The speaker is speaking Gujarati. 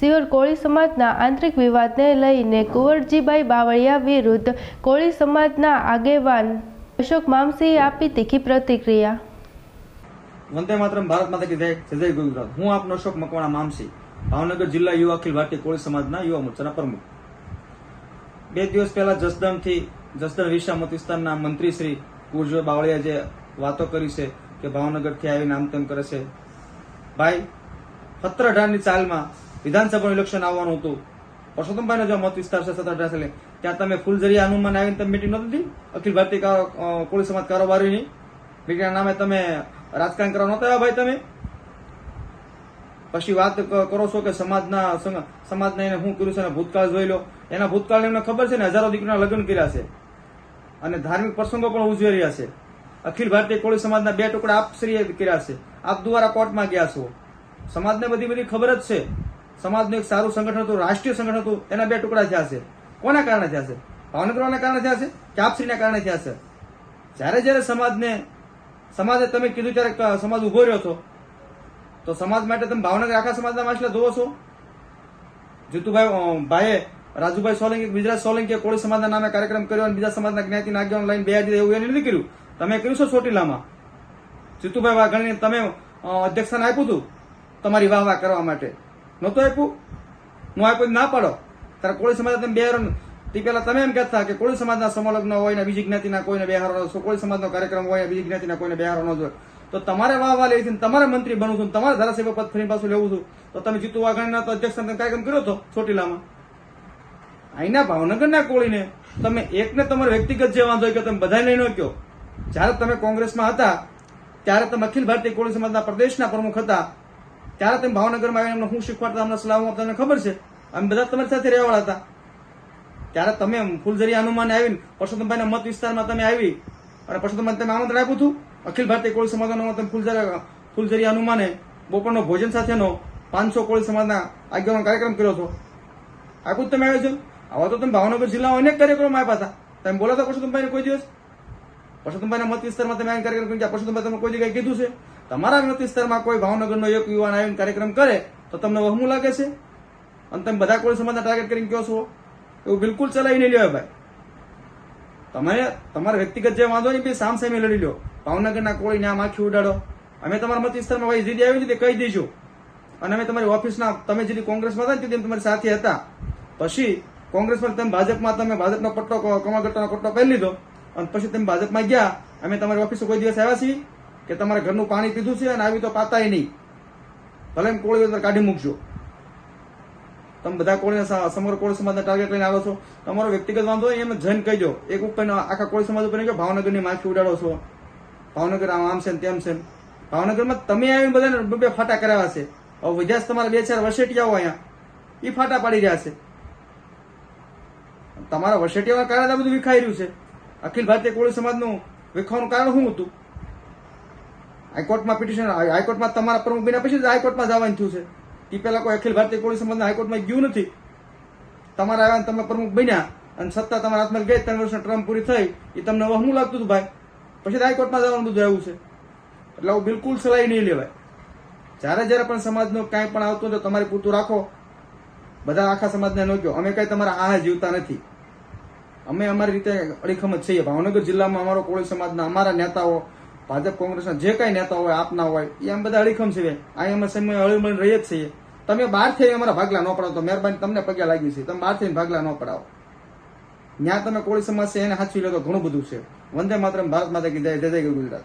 સિયોર કોળી સમાજના આંતરિક વિવાદને લઈને કુંવરજીભાઈ બાવળિયા વિરુદ્ધ કોળી સમાજના આગેવાન અશોક મામસીએ આપી તીખી પ્રતિક્રિયા. વંદે માતરમ, ભારત માતા કી જય ગુજરાત. હું આપનો અશોક મકવાણા મામસી, ભાવનગર જિલ્લા યુવા અખિલ ભારતીય કોળી સમાજના યુવા મોરચાના પ્રમુખ. બે દિવસ પહેલા જસદણથી, જસદણ વિશામત વિસ્તારના મંત્રી શ્રી કુરજો બાવળિયા જે વાતો કરી છે કે ભાવનગરથી આવીને આમ કરે છે. ભાઈ સત્તર અઢારની ચાલમાં વિધાનસભાનું ઇલેક્શન આવવાનું હતું. પરસોત્તમભાઈનો જો મત વિસ્તાર છે સતત અઢાર ત્યાં તમે ફૂલઝરી હનુમાન આવીને તમે મિટિંગ નહોતી અખિલ ભારતીય કોળી સમાજ કારોબારીની? મિટિંગના નામે તમે રાજકારણ કરવા નહોતા ભાઈ તમે? પછી વાત કરો છો કે સમાજના સમાજને એને શું કર્યું છે અને ભૂતકાળ જોઈ લો. એના ભૂતકાળને એમને ખબર છે ને, હજારો દીકરીના લગ્ન કર્યા છે. અને ધાર્મિક પ્રસંગો પણ ઉજવી રહ્યા છે. અખિલ ભારતીય કોળી સમાજના બે ટુકડા આપશ્રીએ કર્યા છે. આપ દ્વારા કોર્ટમાં ગયા છો. સમાજને બધી બધી ખબર જ છે. સમાજનું એક સારું સંગઠન હતું, રાષ્ટ્રીય સંગઠન હતું, એના બે ટુકડા થયા છે. કોના કારણે થયા છે? ભાવનગરના કારણે થયા છે? કે આપશ્રીના કારણે થયા છે? જ્યારે જ્યારે સમાજને, સમાજે તમે કીધું ત્યારે સમાજ ઊભો રહ્યો છો તો સમાજ માટે તમે ભાવનગર આખા સમાજના માછલા ધોવો છો? જીતુભાઈ ભાઈએ, રાજુભાઈ સોલંકી ગુજરાત સોલંકીએ કોળી સમાજના નામે કાર્યક્રમ કર્યો અને બીજા સમાજના જ્ઞાતિ આગેવાન લઈને બે હાજર એવું એને નથી કર્યું તમે કર્યું છો ચોટીલામાં? જીતુભાઈ વાઘાણીને તમે અધ્યક્ષસ્થાન આપ્યું હતું તમારી વાહ વાહ કરવા માટે? નહોતું આપ્યું? હું આપ્યું ના પાડો. તારે કોળી સમાજ તમે બે તે પેલા તમે એમ કહેતા કે કોળી સમાજના સમલગ્ન હોય ને બીજી જ્ઞાતિના કોઈને બેહારો કોળી સમાજનો કાર્યક્રમ હોય બીજી જ્ઞાતિના કોઈને બેહારો ન જોઈએ તો તમારે વાહ વાહ લેવી છે તમારે મંત્રી બનવું છું તમારે ધારાસભ્ય પદ ફરી પાછું લેવું છું. તો તમે જીતુ વાઘાણીના તો અધ્યક્ષ તમે કાર્યક્રમ કર્યો હતો ચોટીલામાં. અહીંના ભાવનગરના કોળીને તમે એકને તમારો વ્યક્તિગત જે વાંધો કે તમે બધા નહીં ન કયો જ્યારે તમે કોંગ્રેસમાં હતા, ત્યારે તમે અખિલ ભારતીય કોળી સમાજના પ્રદેશના પ્રમુખ હતા. ત્યારે તમે ભાવનગરમાં આવીને એમને શું શીખવાડતા? અમને સલાહ તમને ખબર છે? અમે બધા તમારી સાથે રહેવાવાળા હતા. ત્યારે તમે ફૂલઝરી હનુમાન આવીને પરસોત્તમભાઈના મત વિસ્તારમાં તમે આવી અને પરસોત્તમભાઈ તમે આમંત્રણ આપ્યું હતું? અખિલ ભારતીય કોળી સમાજનો તમે ફૂલઝરી ફૂલઝરી હનુમાને બપોરનો ભોજન સાથેનો પાંચસો કોળી સમાજના આગેવાનો કાર્યક્રમ કર્યો હતો. આપ્યું તમે આવ્યો છો આવા તો તમે ભાવનગર જિલ્લામાં અનેક કાર્યક્રમો આપ્યા હતા. તમે બોલાતા પરસોત્તમભાઈને કોઈ દિવસ? પરસોત્તમભાઈના મત વિસ્તારમાં તમે કાર્યક્રમ કર્યા પરસોત્તમભાઈ તમે કોઈ જગ્યાએ કીધું છે? તમારા મત વિસ્તારમાં કોઈ ભાવનગરનો એક યુવાન આવીને કાર્યક્રમ કરે, તો તમને વહમું લાગે છે? અને તમે બધા કોળી સમાજના ટાર્ગેટ કરીને કહો છો? એવું બિલકુલ ચલાવી નહીં લેવાય ભાઈ. તમે, તમારા વ્યક્તિગત જે વાંધો નહીં સામ સામે લડી લો ભાવનગરના કોળીને આમ આખી ઉડાડો. અમે તમારા મત વિસ્તારમાં ભાઈ જીદી આવી છે તે કહી દઈશું. અને અમે તમારી ઓફિસના, તમે જેથી કોંગ્રેસમાં હતા ને તેથી તમારી સાથે હતા. પછી કોંગ્રેસમાં તમે ભાજપમાં, તમે ભાજપનો પટ્ટો કમળગટ્ટાનો પટ્ટો પહેરી લીધો. અને પછી તમે ભાજપમાં ગયા. અમે તમારી ઓફિસે કોઈ દિવસ આવ્યા છીએ? કે તમારા ઘરનું પાણી પીધું છે અને આવી તો પાતાય નહીં. ભલે એમ કોળી અંદર કાઢી મૂકજો. તમે બધા કોળી સમગ્ર કોળી સમાજના ટાર્ગેટ લઈને આવો છો. તમારો વ્યક્તિગત વાંધો એમ જઈને કહી એક ઉપર આખા કોળી સમાજ ઉપર કહો ભાવનગરની માખી ઉડાડો છો. ભાવનગર આમ છે ને તેમ છે. ભાવનગરમાં તમે આવીને બધાને બે ફાટા કરાવ્યા છે. હવે વિદ્યાસ તમારા બે ચાર વસેટિયાઓ અહીંયા. એ ફાટા પાડી રહ્યા છે. તમારા વસેટિયાઓના કારણે આ બધું વિખાઈ રહ્યું છે. અખિલ ભારતીય કોળી સમાજનું વિખવાનું કારણ શું હતું? હાઈકોર્ટમાં પિટિશન, હાઈકોર્ટમાં તમારા પ્રમુખ બન્યા પછી હાઈકોર્ટમાં જવાનું થયું છે. એ પહેલા કોઈ અખિલ ભારતીય કોળી સમાજના હાઈકોર્ટમાં ગયું નથી. તમારા આવ્યા તમે પ્રમુખ બન્યા અને સત્તા તમારા હાથમાં ગઈ, ત્રણ વર્ષની ટ્રમ્પ પૂરી થઈ એ તમને વહમું લાગતું હતું ભાઈ? પછી હાઈકોર્ટમાં જવાનું બધું આવ્યું છે. એટલે આવું બિલકુલ સલાહી નહીં લેવાય. જ્યારે જ્યારે પણ સમાજનું કાંઈ પણ આવતું હોય તો તમારે પૂરતું રાખો. બધા આખા સમાજને ન કહો. અમે કઈ તમારા આને જીવતા નથી. અમે અમારી રીતે અડીખમ જ છીએ. ભાવનગર જિલ્લામાં અમારો કોળી સમાજના અમારા નેતાઓ ભાજપ કોંગ્રેસના જે કઈ નેતા હોય, આપના હોય, એ અમે બધા અડીખમ છીએ આ અમે સમય રહીએ જ છીએ તમે બહાર થઈ અમારા ભાગલા ન પડાવો, તો મહેરબાની તમને પગે લાગી છે. તમે બહાર થઈને ભાગલા ન પડાવો. ત્યાં તમે કોળી સમાજ છે, એને સાચવી લો તો ઘણું બધું છે. વંદે માત્ર ભારત માતા કી જય જય જય, ગુજરાત.